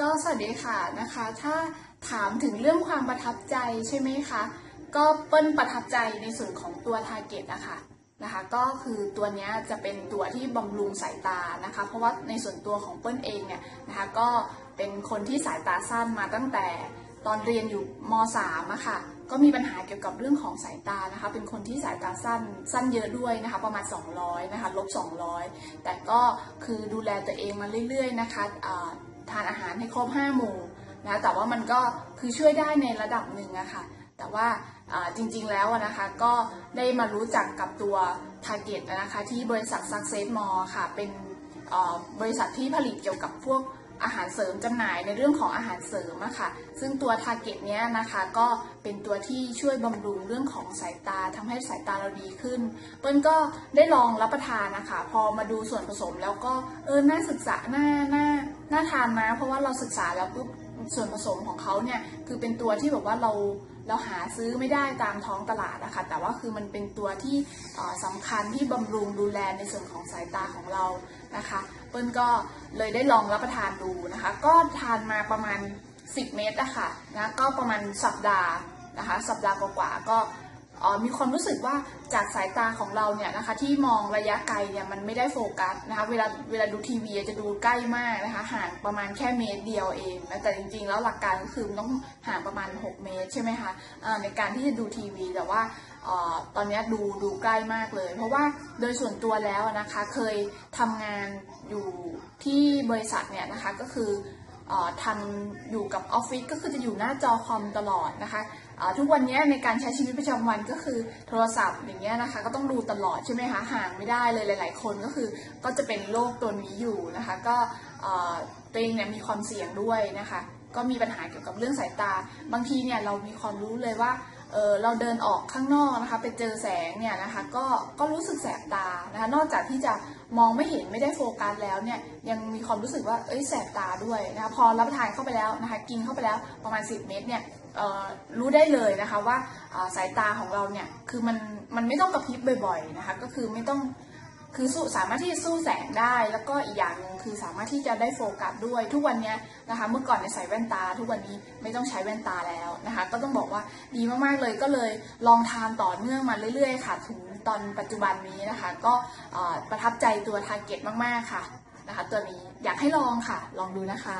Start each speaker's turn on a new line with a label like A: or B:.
A: ก็สวัสดีค่ะนะคะ ถ้าถามถึงเรื่องความประทับใจใช่ไหมคะ ก็เปิ้ลประทับใจในส่วนของตัวทาร์เก็ตนะคะนะคะ ก็คือตัวนี้จะเป็นตัวที่บำรุงสายตานะคะ เพราะว่าในส่วนตัวของเปิ้ลเองเนี่ยนะคะก็เป็นคนที่สายตาสั้นมาตั้งแต่ตอนเรียนอยู่ม .3 อะค่ะก็มีปัญหาเกี่ยวกับเรื่องของสายตานะคะ เป็นคนที่สายตาสั้นสั้นเยอะด้วยนะคะ ประมาณ 200 นะคะ ลบ 200 แต่ก็คือดูแลตัวเองมาเรื่อยๆนะคะอ่า ทานอาหารให้ครบ5หมู่นะแต่ว่ามันก็คือช่วยได้ในระดับหนึ่งอะค่ะแต่ว่าจริงๆแล้วนะคะก็ได้มารู้จักกับตัว Target นะคะที่บริษัท Success Mall ค่ะเป็นบริษัทที่ผลิตเกี่ยวกับพวก อาหารเสริมจำหน่ายในเรื่องของอาหารเสริมอะค่ะซึ่งตัว Target เนี้ยนะคะก็เป็นตัวที่ช่วยบำรุงเรื่องของสายตาทำให้สายตาเราดีขึ้น เปิ้ลก็ได้ลองรับประทานนะคะ พอมาดูส่วนผสมแล้วก็เออน่าศึกษาน่าน่าน่าทานนะเพราะว่าเราศึกษาแล้วปุ๊บส่วนผสมของเขาเนี่ยคือเป็นตัวที่แบบว่าเรา เราหาซื้อไม่ได้ตามท้องตลาดนะคะ แต่ว่าคือมันเป็นตัวที่สำคัญที่บำรุงดูแลในส่วนของสายตาของเรานะคะ เปิ้ลก็เลยได้ลองรับประทานดูนะคะ ก็ทานมาประมาณ 10 เม็ดอะค่ะนะก็ประมาณสัปดาห์นะคะ สัปดาห์กว่าๆก็ มีความรู้สึกว่าจากสายตาของเราเนี่ยนะคะที่มองระยะไกลเนี่ยมันไม่ได้โฟกัสนะคะเวลาเวลาดูทีวีจะดูใกล้มากนะคะห่างประมาณแค่เมตรเดียวเองนะแต่จริงๆ แล้วหลักการก็คือมันต้องห่างประมาณ 6 เมตรใช่ไหมคะในการที่จะดูทีวีแต่ว่าออตอนเนี้ยดูดูใกล้มากเลย เพราะว่าโดยส่วนตัวแล้วนะคะเคยทำงานอยู่ที่บริษัทเนี่ยนะคะก็คือ ทำอยู่กับออฟฟิศก็คือจะอยู่หน้าจอคอมตลอดนะคะทุกวันนี้ในการใช้ชีวิตประจำวันก็คือโทรศัพท์อย่างเงี้ยนะคะก็ต้องดูตลอดใช่ไหมคะห่างไม่ได้เลยหลาย ๆ คนก็คือก็จะเป็นโรคตัวนี้อยู่นะคะก็ตัวเองเนี่ยมีความเสี่ยงด้วยนะคะก็มีปัญหาเกี่ยวกับเรื่องสายตา บางทีเนี่ยเรามีความรู้เลยว่า เเราเดินออกข้างนอกนะคะไปเจอแสงเนี่ยนะคะก็ก็รู้สึกแสบตานะคะนอกจากที่จะมองไม่เห็นไม่ได้โฟกัสแล้วเนี่ยยังมีความรู้สึกว่าเอ้ยแสบตาด้วยนะคะพอรับประทานเข้าไปแล้วนะคะกินเข้าไปแล้วประมาณ 10 เม็ดเนี่ยรู้ได้เลยนะคะว่าสายตาของเราเนี่ยคือมันมันไม่ต้องกระพริบบ่อยๆนะคะก็คือไม่ต้อง คือสู้สามารถที่จะสู้แสงได้ แล้วก็อีกอย่างหนึ่งคือสามารถที่จะได้โฟกัสด้วย ทุกวันนี้นะคะ เมื่อก่อนเนี่ยใส่แว่นตา ทุกวันนี้ไม่ต้องใช้แว่นตาแล้วนะคะ ก็ต้องบอกว่าดีมากๆเลยก็เลยลองทานต่อเนื่องมาเรื่อย ๆ ค่ะ ถึงตอนปัจจุบันนี้นะคะ ก็ประทับใจตัวทาร์เก็ตมากๆค่ะนะคะ ตัวนี้อยากให้ลองค่ะ ลองดูนะคะ